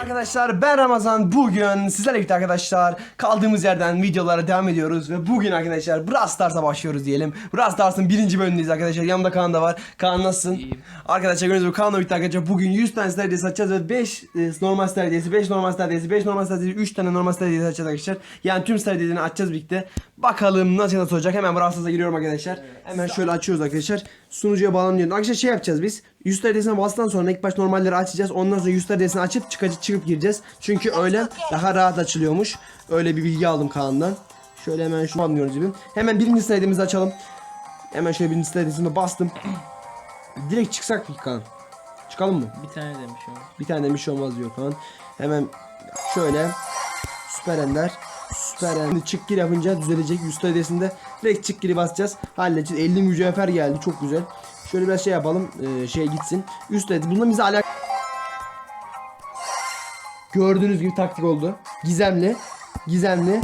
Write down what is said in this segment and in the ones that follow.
Arkadaşlar ben Ramazan bugün sizlerle birlikte arkadaşlar kaldığımız yerden videolara devam ediyoruz ve bugün arkadaşlar Brawl Stars'a başlıyoruz diyelim. Brawl Stars'ın birinci bölümündeyiz arkadaşlar yanımda Kaan da var. Kaan nasılsın? İyiyim. Arkadaşlar gördüğünüz gibi Kaan'la birlikte arkadaşlar bugün 100 tane star hediyesi açacağız ve 5 normal star hediyesi, 5 normal star hediyesi, 5 normal star hediyesi, 3 tane normal star hediyesi açacağız arkadaşlar. Yani tüm star hediyelerini açacağız birlikte. Bakalım nasıl nasıl olacak hemen Brawl Stars'a giriyorum arkadaşlar. Hemen şöyle açıyoruz arkadaşlar. Sunucuya bağlanıyoruz. Arkadaşlar şey yapacağız biz. 100 star hediyesine bastıktan sonra ilk baş normalleri açacağız. Ondan sonra 100 star hediyesini açıp çıkıp çıkıp gireceğiz. Çünkü öyle daha rahat açılıyormuş. Öyle bir bilgi aldım Kaan'dan. Şöyle hemen şunu anlıyoruz gibi. Hemen birinci star hediyemizi açalım. Hemen şöyle birinci hediyesine bastım. Direkt çıksak mı Kaan? Çıkalım mı? Bir tane demiş o. Bir tane demiş olmaz diyor Kaan. Hemen şöyle süper ender. Süper ender. Çık gir yapınca düzelecek. 100 hediyesinde direkt çık giri basacağız. Halledeceğiz. 50 mücevher geldi. Çok güzel. Şöyle biraz şey yapalım. Ee, şey gitsin. Üst hediyesi. Bununla bize alak Gördüğünüz gibi taktik oldu. Gizemli. Gizemli.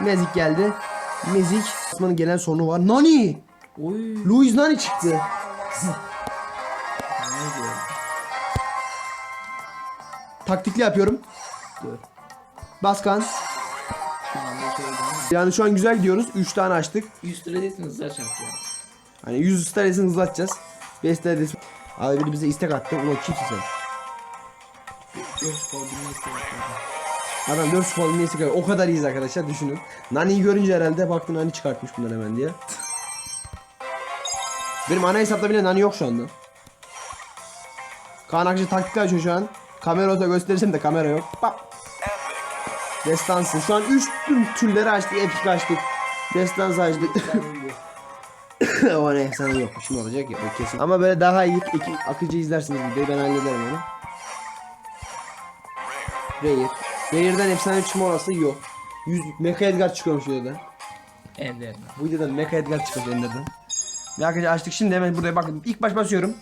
Mezik geldi. Mezik. Osman'ın genel sorunu var. Nani! Oy. Louis Nani çıktı. Taktikli yapıyorum. Dur. Baskan. Yani şu an güzel gidiyoruz. 3 tane açtık. 100 lira değilsiniz hızlar çarpıyor. Hani 100 tanesini hızlatacağız. 5 tanesini... Abi biri bize istek attı. Ulan kimsin sen? Yok spor bilmeyi istedim. Adam 4 spawn neyse kadar o kadar iyiyiz arkadaşlar düşünün. Nani'yi görünce herhalde baktın Nani çıkartmış bunlar hemen diye. Benim ana hesapta bile Nani yok şu anda. Kaan Akçı taktikler açıyor şu an. Kamera olsa gösterirsem de kamera yok. Bak. Destansı. Şu an 3 türleri açtık. Epic açtık. Destans açtık. o ne efsane yok. Şimdi olacak ya o kesin. Ama böyle daha iyi iki, akıcı izlersiniz videoyu ben hallederim onu. Rare. Rare'den efsane çıkma olasılığı yok. 100 Mecha Edgar çıkıyormuş videoda. Ender. Bu videoda Mecha Edgar çıkıyor Ender'den. Ve arkadaşlar açtık şimdi hemen buraya bakın. İlk baş basıyorum.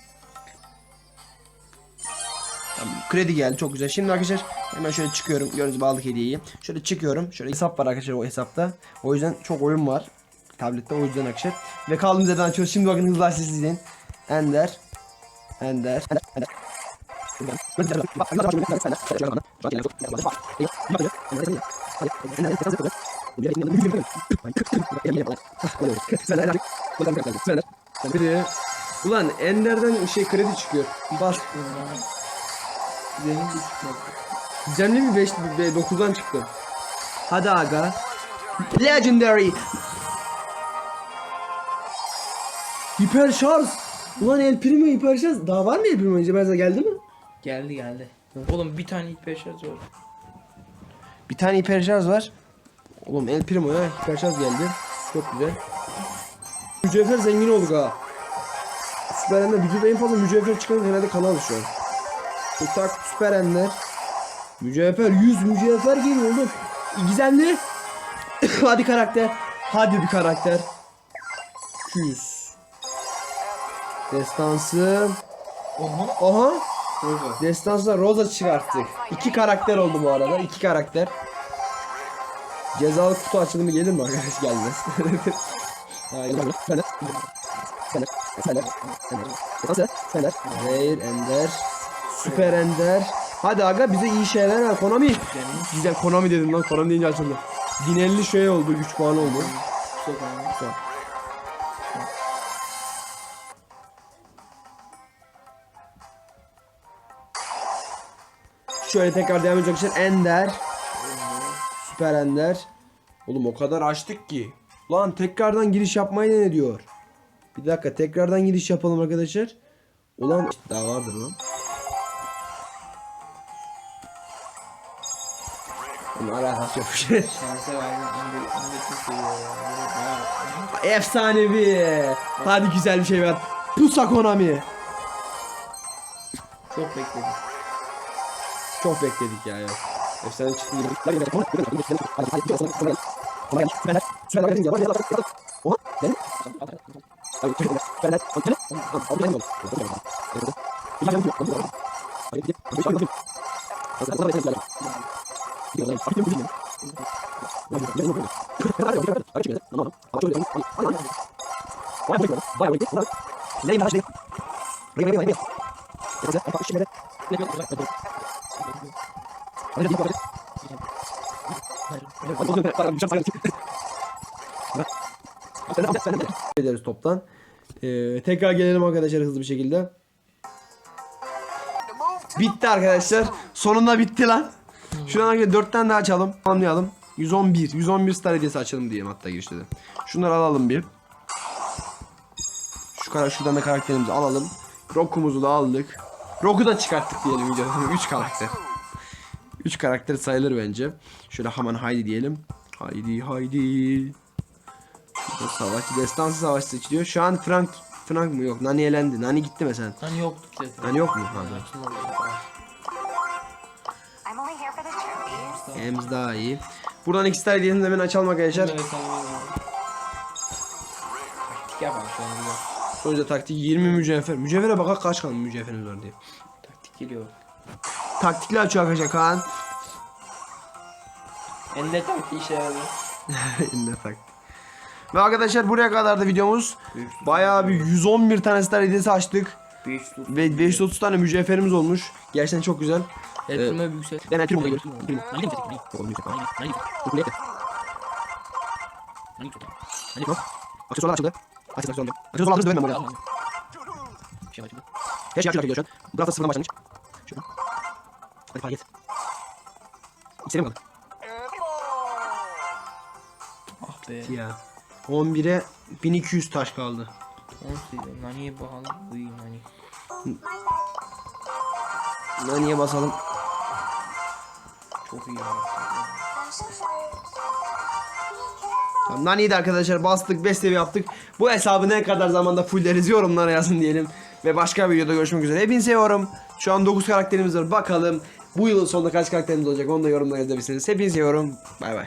Kredi geldi çok güzel. Şimdi arkadaşlar hemen şöyle çıkıyorum. Gördüğünüz gibi aldık hediyeyi. Şöyle çıkıyorum. Şöyle hesap var arkadaşlar o hesapta. O yüzden çok oyun var. Tablette o yüzden arkadaşlar. Ve kaldığımız yerden açıyoruz. Şimdi bakın hızlı siz izleyin. Ender. Ender. Ender. Biri. Ulan Ender'den şey kredi çıkıyor. Bas. Zengin bir çıkmadı. Gizemli mi 5 9'dan çıktı. Hadi aga. Legendary. Hiper şarj. Ulan El Primo hiper şarj. Daha var mı El Primo? Önce ben geldi mi? Geldi geldi. Oğlum bir tane ilk beş yazıyor. Bir tane hiper şarj var. Oğlum El Primo ya hiper şarj geldi. Çok güzel. Mücevher zengin olduk ha. Süper Ender vücuda en fazla mücevher çıkan herhalde kanal şu an. Tutak Süper Ender. Mücevher 100 mücevher geliyor oğlum. Gizemli. Hadi karakter. Hadi bir karakter. 200. Destansı. Oha. Aha. Rosa. Destansla Rosa çıkarttık. İki karakter oldu bu arada. iki karakter. Cezalı kutu açılımı gelir mi arkadaş gelmez. Aynen. Rare Ender. Süper Ender. Hadi aga bize iyi şeyler ver Konami. Güzel Konami dedim lan Konami deyince açıldı. 1050 şey oldu 3 puan oldu. Güzel. Şöyle tekrar devam edecek için Ender. Süper Ender. Oğlum o kadar açtık ki. Lan tekrardan giriş yapmayı ne diyor? Bir dakika tekrardan giriş yapalım arkadaşlar. Ulan daha vardır lan. Bunun alakası yok. Şansa verdim. Efsanevi. Hadi güzel bir şey ver. Pusa Konami. Çok bekledik. Çok bekledik ya. ya. Efsane çıktı ederiz toptan. Ee, tekrar gelelim arkadaşlar hızlı bir şekilde. Bitti arkadaşlar. Sonunda bitti lan. Şuradan arkadaşlar 4 tane daha açalım. Anlayalım. 111. 111 star hediyesi açalım diyelim hatta girişte de. Şunları alalım bir. Şu kadar şuradan da karakterimizi alalım. Roku'muzu da aldık. Roku da çıkarttık diyelim videoda. 3 karakter. 3 karakter sayılır bence. Şöyle hemen haydi diyelim. Haydi haydi. Burada Savaşçı, destansı savaşçı seçiliyor. Şu an Frank Frank mı yok? Nani elendi. Nani gitti mesela. Hani yoktu ki zaten. Nani yok mu? Pardon. Ems daha iyi. Buradan iki star hediyesini hemen açalım arkadaşlar. Evet, tamam, yapalım şu an güzel. Sonuçta taktik 20 mücevher. Mücevhere bakak kaç kaldı mücevherimiz var diye. Taktik geliyor. Taktikli açıyor arkadaşlar Kaan. Ende taktik işe yaradı. Eline taktik. Ve arkadaşlar buraya kadar da videomuz. Bayağı bir 111 tane star hediyesi açtık. 5 tut. Ve 530 tane mücevherimiz olmuş. Gerçekten çok güzel. Etme yüksek. Ben Primo da görüyorum. Primo. Aksesuarlar açıldı. Aksesuarlar açıldı. Aksesuarlar açıldı ben buraya. Şey açıldı. Her şey şu an. Bu hafta sıfırdan başlangıç. Şuradan. Hadi faaliyet. İçeri mi kaldı? Ah be. Ya. 11'e 1200 taş kaldı. 18. Naniye bakalım. Uy nani. Naniye basalım. Çok iyi. Tamam, Nani'yi de arkadaşlar bastık 5 seviye yaptık. Bu hesabı ne kadar zamanda fullleriz yorumlara yazın diyelim. Ve başka bir videoda görüşmek üzere. Hepinizi seviyorum. Şu an 9 karakterimiz var. Bakalım bu yılın sonunda kaç karakterimiz olacak onu da yorumlara yazabilirsiniz. Hepinizi seviyorum. Bay bay.